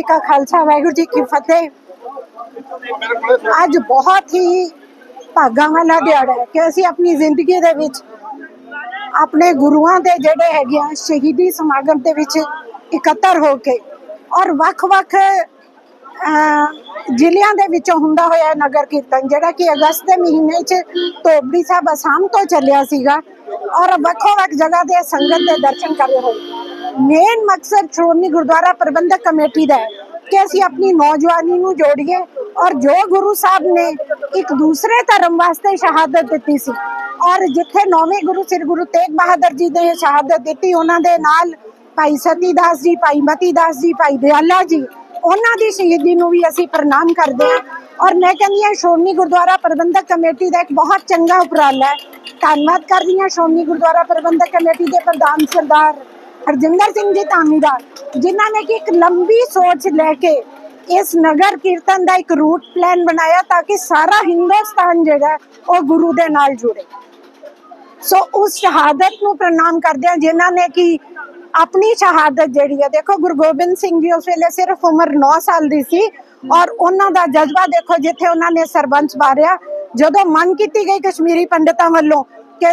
ਜੀ ਕਾ ਖਾਲਸਾ ਵਾਹਿਗੁਰੂ ਜੀ ਕੀ ਫਤਿਹ। ਅੱਜ ਬਹੁਤ ਹੀ ਭਾਗਾਂ ਵਾਲਾ ਦਿਹਾੜਾ ਹੈ ਕਿ ਅਸੀਂ ਆਪਣੀ ਜ਼ਿੰਦਗੀ ਦੇ ਵਿੱਚ ਆਪਣੇ ਗੁਰੂਆਂ ਦੇ ਜਿਹੜੇ ਹੈਗੇ ਆ ਸ਼ਹੀਦੀ ਸਮਾਗਮ ਦੇ ਵਿੱਚ ਇਕੱਤਰ ਹੋ ਕੇ ਔਰ ਵੱਖ-ਵੱਖ ਅਹ, ਜ਼ਿਲ੍ਹਿਆਂ ਦੇ ਵਿੱਚੋਂ ਹੁੰਦਾ ਹੋਇਆ ਨਗਰ ਕੀਰਤਨ ਜਿਹੜਾ ਕਿ ਅਗਸਤ ਦੇ ਮਹੀਨੇ 'ਚ ਧੋਬੜੀ ਸਾਹਿਬ ਅਸਾਮ ਤੋਂ ਚੱਲਿਆ ਸੀਗਾ ਔਰ ਵੱਖੋ-ਵੱਖ ਜਗ੍ਹਾ ਦੇ ਸੰਗਤ ਦੇ ਦਰਸ਼ਨ ਕਰ ਹੋਏ। ਮੇਨ ਮਕਸਦ ਸ਼੍ਰੋਮਣੀ ਗੁਰਦੁਆਰਾ ਪ੍ਰਬੰਧਕ ਕਮੇਟੀ ਦਾ ਹੈ ਕਿ ਅਸੀਂ ਆਪਣੀ ਨੌਜਵਾਨੀ ਨੂੰ ਜੋੜੀਏ ਔਰ ਜੋ ਗੁਰੂ ਸਾਹਿਬ ਨੇ ਇੱਕ ਦੂਸਰੇ ਧਰਮ ਵਾਸਤੇ ਸ਼ਹਾਦਤ ਦਿੱਤੀ ਸੀ ਔਰ ਜਿੱਥੇ ਨੌਵੇਂ ਗੁਰੂ ਸ੍ਰੀ ਗੁਰੂ ਤੇਗ ਬਹਾਦਰ ਜੀ ਨੇ ਸ਼ਹਾਦਤ ਦਿੱਤੀ, ਉਹਨਾਂ ਦੇ ਨਾਲ ਭਾਈ ਸਤੀ ਦਾਸ ਜੀ, ਭਾਈ ਮਤੀ ਦਾਸ ਜੀ, ਭਾਈ ਦਿਆਲਾ ਜੀ, ਉਹਨਾਂ ਦੀ ਸ਼ਹੀਦੀ ਨੂੰ ਵੀ ਅਸੀਂ ਪ੍ਰਣਾਮ ਕਰਦੇ ਹਾਂ ਔਰ ਮੈਂ ਕਹਿੰਦੀ ਹਾਂ ਸ਼੍ਰੋਮਣੀ ਗੁਰਦੁਆਰਾ ਪ੍ਰਬੰਧਕ ਕਮੇਟੀ ਦਾ ਇੱਕ ਬਹੁਤ ਚੰਗਾ ਉਪਰਾਲਾ ਹੈ। ਧੰਨਵਾਦ ਕਰਦੀ ਹਾਂ ਸ਼੍ਰੋਮਣੀ ਗੁਰਦੁਆਰਾ ਪ੍ਰਬੰਧਕ ਕਮੇਟੀ ਦੇ ਪ੍ਰਧਾਨ ਸਰਦਾਰ ਹਰਜਿੰਦਰ ਸਿੰਘ ਜੀ ਧਾਮੀਦਾਰ, ਜਿਨ੍ਹਾਂ ਨੇ ਕਿ ਇੱਕ ਲੰਬੀ ਸੋਚ ਲੈ ਕੇ ਇਸ ਨਗਰ ਕੀਰਤਨ ਦਾ ਇੱਕ ਰੂਟ ਪਲਾਨ ਬਣਾਇਆ ਤਾਂ ਕਿ ਸਾਰਾ ਹਿੰਦੁਸਤਾਨ ਜਿਹੜਾ ਉਹ ਗੁਰੂ ਦੇ ਨਾਲ ਜੁੜੇ। ਸੋ ਉਸ ਸ਼ਹਾਦਤ ਨੂੰ ਪ੍ਰਣਾਮ ਕਰਦੇ ਹਾਂ, ਜਿਨ੍ਹਾਂ ਨੇ ਕਿ ਆਪਣੀ ਸ਼ਹਾਦਤ ਜਿਹੜੀ ਹੈ, ਦੇਖੋ ਗੁਰੂ ਗੋਬਿੰਦ ਸਿੰਘ ਜੀ ਉਸ ਵੇਲੇ ਸਿਰਫ ਉਮਰ 9 ਸਾਲ ਦੀ ਸੀ ਔਰ ਉਹਨਾਂ ਦਾ ਜਜ਼ਬਾ ਦੇਖੋ ਜਿੱਥੇ ਉਹਨਾਂ ਨੇ ਸਰਬੰਸ ਵਾਰਿਆ, ਜਦੋਂ ਮੰਗ ਕੀਤੀ ਗਈ ਕਸ਼ਮੀਰੀ ਪੰਡਤਾਂ ਵੱਲੋਂ ਕਿ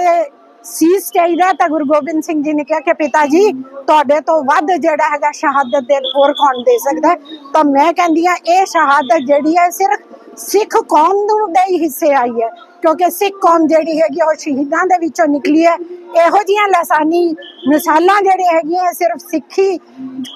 ਸੀਸ ਚਾਹੀਦਾ ਤਾਂ ਗੁਰੂ ਗੋਬਿੰਦ ਸਿੰਘ ਜੀ ਨੇ ਕਿਹਾ ਕਿ ਪਿਤਾ ਜੀ ਤੁਹਾਡੇ ਤੋਂ ਵੱਧ ਜਿਹੜਾ ਹੈਗਾ ਸ਼ਹਾਦਤ ਦੇ ਹੋਰ ਕੌਣ ਦੇ ਸਕਦਾ ਤਾਂ ਮੈਂ ਕਹਿੰਦੀ ਆ ਇਹ ਸ਼ਹਾਦਤ ਜਿਹੜੀ ਹੈ, ਸਿਰਫ ਸਿੱਖ ਕੌਮ ਨੂੰ ਦੇ ਹਿੱਸੇ ਆਈ ਹੈ, ਕਿਉਂਕਿ ਸਿੱਖ ਕੌਮ ਜਿਹੜੀ ਹੈਗੀ ਉਹ ਸ਼ਹੀਦਾਂ ਦੇ ਵਿੱਚੋਂ ਨਿਕਲੀ ਹੈ। ਇਹੋ ਜੀਆਂ ਲਸਾਨੀ ਮਿਸਾਲਾਂ ਜਿਹੜੇ ਹੈਗੀਆਂ ਸਿਰਫ ਸਿੱਖੀ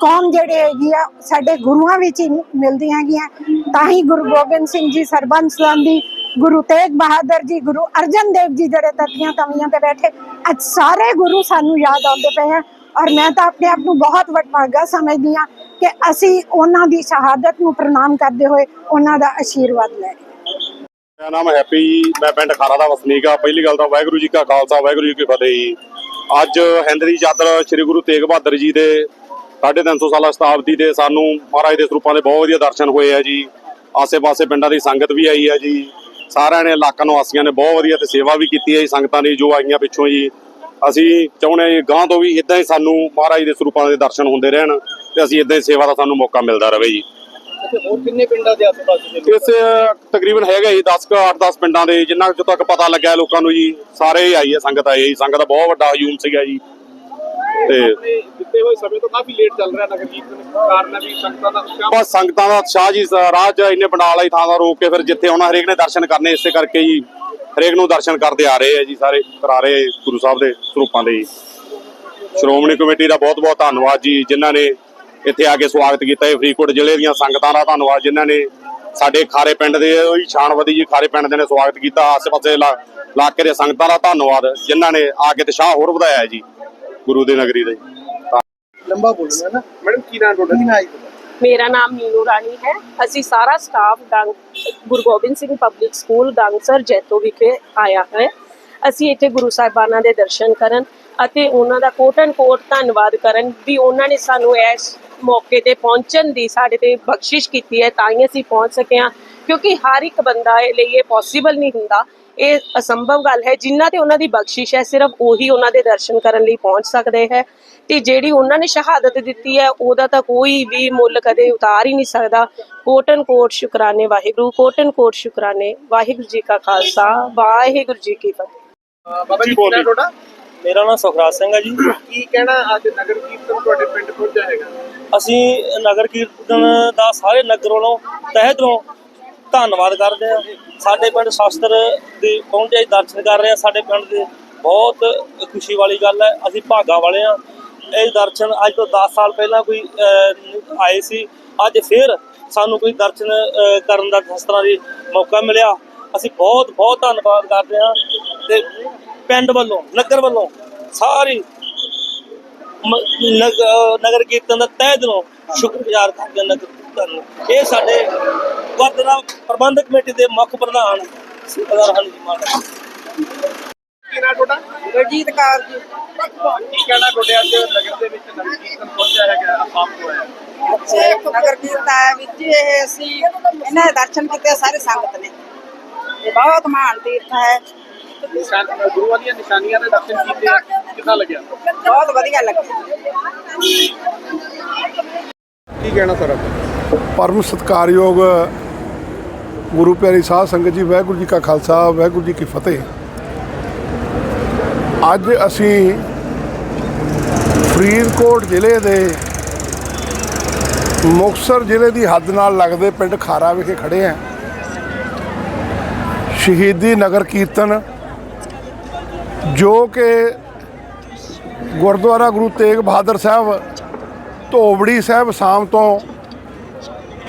ਕੌਮ ਜਿਹੜੇ ਹੈਗੀ ਆ, ਸਾਡੇ ਗੁਰੂਆਂ ਵਿੱਚ ਹੀ ਮਿਲਦੀਆਂ ਹੈਗੀਆਂ। ਤਾਂ ਹੀ ਗੁਰੂ ਗੋਬਿੰਦ ਸਿੰਘ ਜੀ ਸਰਬੰਸ ਦੀ ਗੁਰੂ ਤੇਗ ਬਹਾਦਰ ਜੀ, ਗੁਰੂ ਅਰਜਨ ਦੇਵ ਜੀ ਜਿਹੜੇ ਤਤੀਆਂ ਤਵੀਆਂ ਤੇ ਬੈਠੇ, ਅੱਜ ਸਾਰੇ ਗੁਰੂ ਸਾਨੂੰ ਯਾਦ ਆਉਂਦੇ ਪਏ ਆ। ਔਰ ਮੈਂ ਤਾਂ ਆਪਣੇ ਆਪ ਨੂੰ ਬਹੁਤ ਵਡਭਾਗਾ ਸਮਝਦੀ ਹਾਂ ਕਿ ਅਸੀਂ ਉਹਨਾਂ ਦੀ ਸ਼ਹਾਦਤ ਨੂੰ ਪ੍ਰਣਾਮ ਕਰਦੇ ਹੋਏ ਉਹਨਾਂ ਦਾ ਆਸ਼ੀਰਵਾਦ ਲੈ ਰਹੇ ਮੇਰਾ ਨਾਮ ਹੈਪੀ, ਮੈਂ ਪਿੰਡ ਖਾਰਾ ਦਾ ਵਸਨੀਕ ਆ ਪਹਿਲੀ ਗੱਲ ਤਾਂ ਵਾਹਿਗੁਰੂ ਜੀ ਕਾ ਖਾਲਸਾ, ਵਾਹਿਗੁਰੂ ਜੀ ਕੀ ਫਤਿਹ ਜੀ। ਅੱਜ ਹਿੰਦਰੀ ਚਾਦਰ ਸ੍ਰੀ ਗੁਰੂ ਤੇਗ ਬਹਾਦਰ ਜੀ ਦੇ 350 ਸਾਲਾ ਸ਼ਤਾਬਦੀ ਦੇ ਸਾਨੂੰ ਮਹਾਰਾਜ ਦੇ ਸਰੂਪਾਂ ਦੇ ਬਹੁਤ ਵਧੀਆ ਦਰਸ਼ਨ ਹੋਏ ਆ ਜੀ। ਆਸੇ-ਪਾਸੇ ਪਿੰਡਾਂ ਦੀ ਸੰਗਤ ਵੀ ਆਈ ਆ ਜੀ। ਸਾਰਿਆਂ ਨੇ ਇਲਾਕਾ ਨਿਵਾਸੀਆਂ ਨੇ ਬਹੁਤ ਵਧੀਆ ਤੇ ਸੇਵਾ ਵੀ ਕੀਤੀ ਹੈ ਜੀ ਸੰਗਤਾਂ ਨੇ ਜੋ ਆਈਆਂ ਪਿੱਛੋਂ ਜੀ। ਅਸੀਂ ਚਾਹੁੰਦੇ ਹਾਂ ਜੀ ਗਾਂ ਤੋਂ ਵੀ ਇਦਾਂ ਹੀ ਸਾਨੂੰ ਮਹਾਰਾਜ ਦੇ ਸਰੂਪਾਂ ਦੇ ਦਰਸ਼ਨ ਹੁੰਦੇ ਰਹਿਣ ਤੇ ਅਸੀਂ ਇਦਾਂ ਹੀ ਸੇਵਾ ਦਾ ਸਾਨੂੰ ਮੌਕਾ ਮਿਲਦਾ ਰਹੇ ਜੀ। ਹੋਰ ਕਿੰਨੇ ਪਿੰਡਾਂ ਦੇ ਆਸ-ਪਾਸ ਦੇ ਇਸ ਤਕਰੀਬਨ ਹੈਗਾ ਜੀ 10 ਕੁ 8-10 ਪਿੰਡਾਂ ਦੇ ਜਿੰਨਾ ਕੁ ਤੱਕ ਪਤਾ ਲੱਗਿਆ ਲੋਕਾਂ ਨੂੰ ਜੀ ਸਾਰੇ ਆਈ ਹੈ ਸੰਗਤ ਆਈ ਹੈ ਜੀ। ਸੰਗਤ ਦਾ ਬਹੁਤ ਵੱਡਾ ਹਜੂਮ ਸੀਗਾ ਜੀ। ਤੇ ਆਪਣੇ ਦਿੱਤੇ ਹੋਏ ਸਮੇਂ ਤੋਂ ਕਾਫੀ ਲੇਟ ਚੱਲ ਰਿਹਾ ਨਗਰ ਕੀਰਤਨ ਕਾਰਨ ਹੈ ਵੀ ਸੰਗਤਾਂ ਦਾ ਉਤਸ਼ਾਹ ਬਸ ਸੰਗਤਾਂ ਦਾ ਉਤਸ਼ਾਹ ਜੀ ਸ- ਰਾਹ 'ਚ ਇੰਨੇ ਬਣਾ ਲਈ ਥਾਂ ਦਾ ਰੋਕ ਕੇ ਫਿਰ ਜਿੱਥੇ ਆਉਣਾ ਹਰੇਕ ਨੇ ਦਰਸ਼ਨ ਕਰਨੇ ਇਸੇ ਕਰਕੇ ਜੀ ਹਰੇਕ ਨੂੰ ਦਰਸ਼ਨ ਕਰਦੇ ਆ ਰਹੇ ਆ ਜੀ ਸਾਰੇ ਕਰਾ ਰਹੇ ਆ ਗੁਰੂ ਸਾਹਿਬ ਦੇ ਸਰੂਪਾਂ ਦੇ ਜੀ। ਸ਼੍ਰੋਮਣੀ ਕਮੇਟੀ ਦਾ ਬਹੁਤ ਬਹੁਤ ਧੰਨਵਾਦ ਜੀ ਜਿਨ੍ਹਾਂ ਨੇ ਇੱਥੇ ਆ ਕੇ ਸਵਾਗਤ ਕੀਤਾ ਹੈ ਫਰੀਦਕੋਟ ਜ਼ਿਲ੍ਹੇ ਦੀਆਂ ਸੰਗਤਾਂ ਦਾ ਧੰਨਵਾਦ ਜਿਨ੍ਹਾਂ ਨੇ ਸਾਡੇ ਖਾਰੇ ਪਿੰਡ ਦੇ ਉਹੀ ਸ਼ਾਨਵਦੀ ਜੀ ਖਾਰੇ ਪਿੰਡ ਦੇ ਨੇ ਸਵਾਗਤ ਕੀਤਾ ਆਸ-ਪਾਸੇ ਇਲਾ- ਇਲਾਕੇ ਦੇ ਸੰਗਤਾਂ ਦਾ ਧੰਨਵਾਦ ਜਿਨ੍ਹਾਂ ਨੇ ਆ ਕੇ ਉਤਸ਼ਾਹ ਹੋਰ ਵਧਾਇਆ ਜੀ। ਗੁਰੂ ਦੀ ਨਗਰੀ ਦਾ ਜੀ। ਲੰਬਾ ਬੋਲਣਾ ਨਾ। ਮੈਡਮ ਕੀ ਨਾਮ ਤੁਹਾਡਾ? ਕੀ ਮੇਰਾ ਨਾਮ ਮੀਨੂ ਰਾਣੀ ਹੈ। ਅਸੀਂ ਸਾਰਾ staff Dang Guru Gobind Singh public school Dangsar Jaito ਵਿਖੇ ਆਇਆ ਹੈ। ਅਸੀਂ ਇੱਥੇ ਗੁਰੂ ਸਾਹਿਬਾਨਾਂ ਦੇ ਦਰਸ਼ਨ ਕਰਨ ਅਤੇ ਉਹਨਾਂ ਦਾ ਕੋਟਨ ਕੋਟ ਧੰਨਵਾਦ ਕਰਨ ਵੀ ਉਹਨਾਂ ਨੇ ਸਾਨੂੰ ਇਸ ਮੌਕੇ ਤੇ ਪਹੁੰਚਣ ਦੀ ਸਾਡੇ ਤੇ ਬਖਸ਼ਿਸ਼ ਕੀਤੀ ਹੈ ਤਾਂ ਹੀ ਅਸੀਂ ਪਹੁੰਚ ਸਕੇ ਹਾਂ। ਕਿਉਂਕਿ ਹਰ ਇੱਕ ਬੰਦਾ ਇਹ ਲਈ ਇਹ ਪੋਸੀਬਲ ਨਹੀਂ ਹੁੰਦਾ ਇਹ ਅਸੰਭਵ ਗੱਲ ਹੈ। ਜਿਨ੍ਹਾਂ ਤੇ ਉਹਨਾਂ ਦੀ ਬਖਸ਼ਿਸ਼ ਹੈ ਸਿਰਫ ਉਹੀ ਉਹਨਾਂ ਦੇ ਦਰਸ਼ਨ ਕਰਨ ਲਈ ਪਹੁੰਚ ਸਕਦੇ ਹੈ। ਤੇ ਜਿਹੜੀ ਉਹਨਾਂ ਨੇ ਸ਼ਹਾਦਤ ਦਿੱਤੀ ਹੈ ਉਹਦਾ ਤਾਂ ਕੋਈ ਵੀ ਮੁੱਲ ਕਦੇ ਉਤਾਰ ਹੀ ਨਹੀਂ ਸਕਦਾ। ਕੋਟਨ ਕੋਟ ਸ਼ੁਕਰਾਨੇ ਵਾਹਿਗੁਰੂ ਕੋਟਨ ਕੋਟ ਸ਼ੁਕਰਾਨੇ ਵਾਹਿਗੁਰੂ ਜੀ ਕਾ ਖਾਲਸਾ ਵਾਹਿਗੁਰੂ ਜੀ ਕੀ ਫਤਿਹ। ਬਾਬਾ ਜੀ ਕੀ ਨਾਮ ਤੁਹਾਡਾ? ਮੇਰਾ ਨਾਮ ਸੁਖਰਾਜ ਸਿੰਘ ਹੈ ਜੀ। ਕੀ ਕਹਿਣਾ ਅੱਜ ਨਗਰ ਕੀਰਤਨ ਤੁਹਾਡੇ ਪਿੰਡ ਪਹੁੰਚਿਆ ਹੈਗਾ? ਅਸੀਂ ਨਗਰ ਕੀਰਤਨ ਦਾ ਸਾਰੇ ਨਗਰ ਵੱਲੋਂ ਤਹਿ ਦਿਲੋਂ ਧੰਨਵਾਦ ਕਰਦੇ ਹਾਂ। ਸਾਡੇ ਪਿੰਡ ਸ਼ਾਸਤਰ ਦੇ ਪਹੁੰਚੇ, ਦਰਸ਼ਨ ਕਰ ਰਹੇ ਹਾਂ। ਸਾਡੇ ਪਿੰਡ ਦੇ ਬਹੁਤ ਖੁਸ਼ੀ ਵਾਲੀ ਗੱਲ ਹੈ। ਅਸੀਂ ਭਾਗਾ ਵਾਲੇ ਹਾਂ। ਇਹ ਦਰਸ਼ਨ ਅੱਜ ਤੋਂ 10 ਸਾਲ ਪਹਿਲਾਂ ਕੋਈ ਆਏ ਸੀ। ਅੱਜ ਫਿਰ ਸਾਨੂੰ ਕੋਈ ਦਰਸ਼ਨ ਕਰਨ ਦਾ ਇਸ ਤਰ੍ਹਾਂ ਦੀ ਮੌਕਾ ਮਿਲਿਆ। ਅਸੀਂ ਬਹੁਤ ਬਹੁਤ ਧੰਨਵਾਦ ਕਰਦੇ ਹਾਂ। ਤੇ ਪਿੰਡ ਵੱਲੋਂ, ਨਗਰ ਵੱਲੋਂ ਸਾਰੀ ਨਗ- ਨਗਰ ਕੀਰਤਨ ਦਾ ਤਹਿ ਦਿਲੋਂ ਸ਼ੁਕਰਗੁਜ਼ਾਰ ਕਰਦੇ ਹਾਂ ਨਗਰ ਕੀਰਤਨ ਨੂੰ। ਇਹ ਸਾਡੇ ਗੁਰਦੁਆਰਾ ਪ੍ਰਬੰਧਕ ਕਮੇਟੀ ਦੇ ਮੁੱਖ ਪ੍ਰਧਾਨ ਸਰਦਾਰ ਹਨੀ ਮਾਨ। ਕੀ ਕੌਰ ਜੀ। ਕਹਿਣਾ ਤੁਹਾਡੇ ਅੱਜ ਨਗਰ ਦੇ ਵਿੱਚ ਨਗਰ ਕੀਰਤਨ ਪਹੁੰਚਿਆ ਹੈਗਾ ਆਸਾਮ ਤੋਂ ਆਇਆ ਅੱਛੇ ਨਗਰ ਕੀਰਤਨ ਵਿੱਚ ਇਹ ਅਸੀਂ ਇਹਨਾਂ ਦੇ ਦਰਸ਼ਨ ਕੀਤੇ ਸਾਰੇ ਸੰਗਤ ਨੇ। ਇਹ ਬਹੁਤ ਤੀਰਥ ਹੈ। ਨਿਸ਼ਾਨ ਗੁਰੂਆਂ ਦੀਆਂ ਨਿਸ਼ਾਨੀਆਂ ਦੇ ਦਰਸ਼ਨ ਕੀਤੇ ਕਿੱਦਾਂ ਲੱਗਿਆ? ਬਹੁਤ ਵਧੀਆ ਲੱਗਿਆ। ਕੀ ਕਹਿਣਾ ਸਰ ਪਰਮ ਸਤਿਕਾਰਯੋਗ ਗੁਰੂ ਪਿਆਰੀ ਸਾਧ ਸੰਗਤ ਜੀ, ਵਾਹਿਗੁਰੂ ਜੀ ਕਾ ਖਾਲਸਾ, ਵਾਹਿਗੁਰੂ ਜੀ ਕੀ ਫਤਿਹ। ਅੱਜ ਅਸੀਂ ਫਰੀਦਕੋਟ ਜ਼ਿਲ੍ਹੇ ਦੇ ਮੁਕਤਸਰ ਜ਼ਿਲ੍ਹੇ ਦੀ ਹੱਦ ਨਾਲ ਲੱਗਦੇ ਪਿੰਡ ਖਾਰਾ ਵਿਖੇ ਖੜੇ ਹਾਂ। ਸ਼ਹੀਦੀ ਨਗਰ ਕੀਰਤਨ, ਜੋ ਕਿ ਗੁਰਦੁਆਰਾ ਗੁਰੂ ਤੇਗ ਬਹਾਦਰ ਸਾਹਿਬ, ਧੋਬੜੀ ਸਾਹਿਬ ਸ਼ਾਮ ਤੋਂ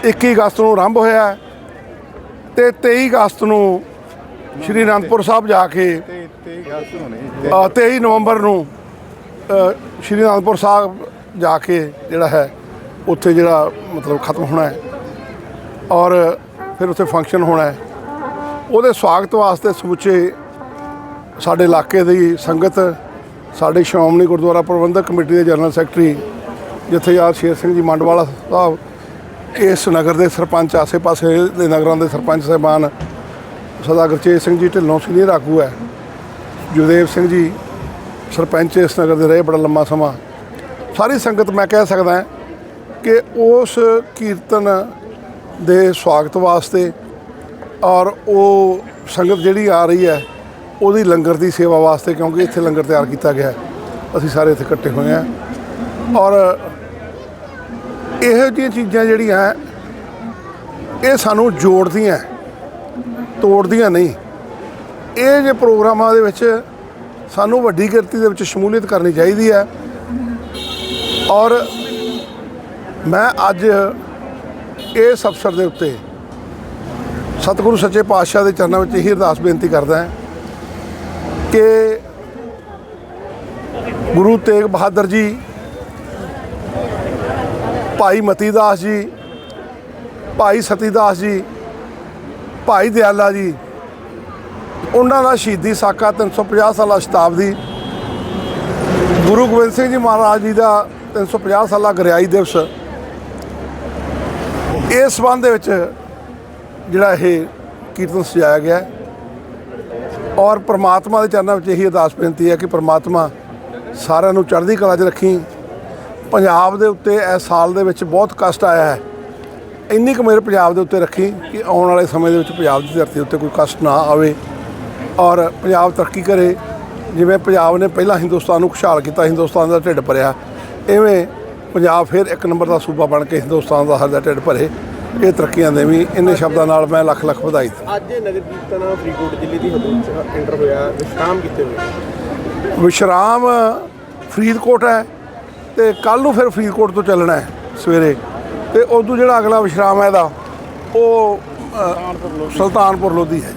21 ਅਗਸਤ ਨੂੰ ਆਰੰਭ ਹੋਇਆ ਹੈ ਤੇ 23 ਅਗਸਤ ਨੂੰ ਸ਼੍ਰੀ ਅਨੰਦਪੁਰ ਸਾਹਿਬ ਜਾ ਕੇ ਅ, 23 ਨਵੰਬਰ ਨੂੰ ਸ਼੍ਰੀ ਅਨੰਦਪੁਰ ਸਾਹਿਬ ਜਾ ਕੇ ਜਿਹੜਾ ਹੈ ਉੱਥੇ ਜਿਹੜਾ ਮਤਲਬ ਖਤਮ ਹੋਣਾ ਹੈ ਔਰ ਫਿਰ ਉੱਥੇ ਫੰਕਸ਼ਨ ਹੋਣਾ ਹੈ। ਉਹਦੇ ਸਵਾਗਤ ਵਾਸਤੇ ਸਮੁੱਚੇ ਸਾਡੇ ਇਲਾਕੇ ਦੀ ਸੰਗਤ ਸਾਡੇ ਸ਼੍ਰੋਮਣੀ ਗੁਰਦੁਆਰਾ ਪ੍ਰਬੰਧਕ ਕਮੇਟੀ ਦੇ ਜਨਰਲ ਸੈਕਟਰੀ ਜਥੇਦਾਰ ਸ਼ੇਰ ਸਿੰਘ ਜੀ ਮੰਡਵਾਲਾ ਸਾਹਿਬ ਇਸ ਨਗਰ ਦੇ ਸਰਪੰਚ ਆਸੇ-ਪਾਸੇ ਦੇ ਨਗਰਾਂ ਦੇ ਸਰਪੰਚ ਸਾਹਿਬਾਨ ਸਦਾ ਗੁਰਚੇਤ ਸਿੰਘ ਜੀ ਢਿੱਲੋਂ ਸੀਨੀਅਰ ਆਗੂ ਹੈ। ਜੁਦੇਵ ਸਿੰਘ ਜੀ ਸਰਪੰਚ ਇਸ ਨਗਰ ਦੇ ਰਹੇ ਬੜਾ ਲੰਮਾ ਸਮਾਂ। ਸਾਰੀ ਸੰਗਤ ਮੈਂ ਕਹਿ ਸਕਦਾ ਕਿ ਉਸ ਕੀਰਤਨ ਦੇ ਸਵਾਗਤ ਵਾਸਤੇ ਔਰ ਉਹ ਸੰਗਤ ਜਿਹੜੀ ਆ ਰਹੀ ਹੈ, ਉਹਦੀ ਲੰਗਰ ਦੀ ਸੇਵਾ ਵਾਸਤੇ ਕਿਉਂਕਿ ਇੱਥੇ ਲੰਗਰ ਤਿਆਰ ਕੀਤਾ ਗਿਆ ਹੈ। ਅਸੀਂ ਸਾਰੇ ਇੱਥੇ ਇਕੱਠੇ ਹੋਏ ਹਾਂ। ਔਰ ਇਹੋ ਜਿਹੀਆਂ ਚੀਜ਼ਾਂ ਜਿਹੜੀਆਂ ਇਹ ਸਾਨੂੰ ਜੋੜਦੀਆਂ, ਤੋੜਦੀਆਂ ਨਹੀਂ। ਇਹ ਜੇ ਪ੍ਰੋਗਰਾਮਾਂ ਦੇ ਵਿੱਚ ਸਾਨੂੰ ਵੱਡੀ ਗਿਣਤੀ ਦੇ ਵਿੱਚ ਸ਼ਮੂਲੀਅਤ ਕਰਨੀ ਚਾਹੀਦੀ ਹੈ। ਔਰ ਮੈਂ ਅੱਜ ਇਸ ਅਵਸਰ ਦੇ ਉੱਤੇ ਸਤਿਗੁਰੂ ਸੱਚੇ ਪਾਤਸ਼ਾਹ ਦੇ ਚਰਨਾਂ ਵਿੱਚ ਇਹੀ ਅਰਦਾਸ ਬੇਨਤੀ ਕਰਦਾ ਹਾਂ ਕਿ ਗੁਰੂ ਤੇਗ ਬਹਾਦਰ ਜੀ ਭਾਈ ਮਤੀ ਦਾਸ ਜੀ, ਭਾਈ ਸਤੀ ਦਾਸ ਜੀ, ਭਾਈ ਦਿਆਲਾ ਜੀ, ਉਹਨਾਂ ਦਾ ਸ਼ਹੀਦੀ ਸਾਕਾ 350 ਸਾਲਾ ਸ਼ਤਾਬਦੀ। ਗੁਰੂ ਗੋਬਿੰਦ ਸਿੰਘ ਜੀ ਮਹਾਰਾਜ ਜੀ ਦਾ 350 ਸਾਲਾ ਗਰਿਆਈ ਦਿਵਸ। ਇਸ ਸੰਬੰਧ ਦੇ ਵਿੱਚ ਜਿਹੜਾ ਇਹ ਕੀਰਤਨ ਸਜਾਇਆ ਗਿਆ ਔਰ ਪ੍ਰਮਾਤਮਾ ਦੇ ਚਰਨਾਂ ਵਿੱਚ ਇਹੀ ਅਰਦਾਸ ਬੇਨਤੀ ਹੈ ਕਿ ਪ੍ਰਮਾਤਮਾ ਸਾਰਿਆਂ ਨੂੰ ਚੜ੍ਹਦੀ ਕਲਾ 'ਚ ਰੱਖੀ ਪੰਜਾਬ ਦੇ ਉੱਤੇ ਇਸ ਸਾਲ ਦੇ ਵਿੱਚ ਬਹੁਤ ਕਸ਼ਟ ਆਇਆ ਹੈ। ਇੰਨੀ ਕੁ ਮੇਰੇ ਪੰਜਾਬ ਦੇ ਉੱਤੇ ਰੱਖੀ ਕਿ ਆਉਣ ਵਾਲੇ ਸਮੇਂ ਦੇ ਵਿੱਚ ਪੰਜਾਬ ਦੀ ਧਰਤੀ ਉੱਤੇ ਕੋਈ ਕਸ਼ਟ ਨਾ ਆਵੇ ਔਰ ਪੰਜਾਬ ਤਰੱਕੀ ਕਰੇ। ਜਿਵੇਂ ਪੰਜਾਬ ਨੇ ਪਹਿਲਾਂ ਹਿੰਦੁਸਤਾਨ ਨੂੰ ਖੁਸ਼ਹਾਲ ਕੀਤਾ ਹਿੰਦੁਸਤਾਨ ਦਾ ਢਿੱਡ ਭਰਿਆ। ਐਵੇਂ ਪੰਜਾਬ ਫਿਰ ਇੱਕ ਨੰਬਰ ਦਾ ਸੂਬਾ ਬਣ ਕੇ ਹਿੰਦੁਸਤਾਨ ਦਾ ਹਰ ਦਾ ਢਿੱਡ ਭਰੇ। ਇਹ ਤਰੱਕੀਆਂ ਦੇਵੀਂ ਇੰਨੇ ਸ਼ਬਦਾਂ ਨਾਲ ਮੈਂ ਲੱਖ ਲੱਖ ਵਧਾਈ ਦਿੰਦਾ ਅੱਜ ਨਗਰ ਕੀਰਤਨ ਫਰੀਦਕੋਟ ਜ਼ਿਲ੍ਹੇ ਦੀ ਹਦੂਦ 'ਚ ਐਂਟਰ ਹੋਇਆ ਵਿਸ਼ਰਾਮ ਕਿੱਥੇ ਹੋਇਆ? ਵਿਸ਼ਰਾਮ ਫਰੀਦਕੋਟ ਹੈ। ਤੇ ਕੱਲ ਨੂੰ ਫਿਰ ਫਰੀਦਕੋਟ ਤੋਂ ਚੱਲਣਾ ਹੈ ਸਵੇਰੇ। ਤੇ ਉਦੋਂ ਜਿਹੜਾ ਅਗਲਾ ਵਿਸ਼ਰਾਮ ਹੈ ਇਹਦਾ ਉਹ ਸੁਲਤਾਨਪੁਰ ਲੋਧੀ। ਹੈ